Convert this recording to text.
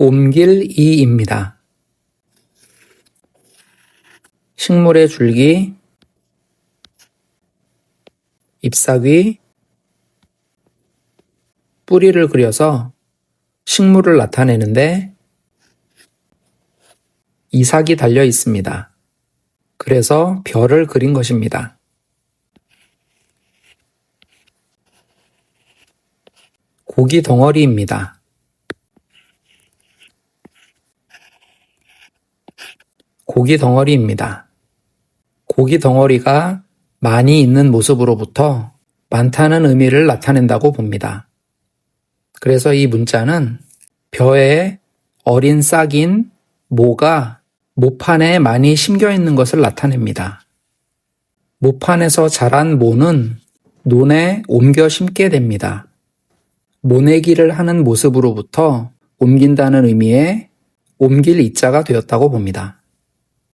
옮길 이입니다. 식물의 줄기, 잎사귀, 뿌리를 그려서 식물을 나타내는데 이삭이 달려 있습니다. 그래서 별을 그린 것입니다. 고기 덩어리입니다. 고기 덩어리입니다. 고기 덩어리가 많이 있는 모습으로부터 많다는 의미를 나타낸다고 봅니다. 그래서 이 문자는 벼에 어린 싹인 모가 모판에 많이 심겨 있는 것을 나타냅니다. 모판에서 자란 모는 논에 옮겨 심게 됩니다. 모내기를 하는 모습으로부터 옮긴다는 의미의 옮길 이자가 되었다고 봅니다.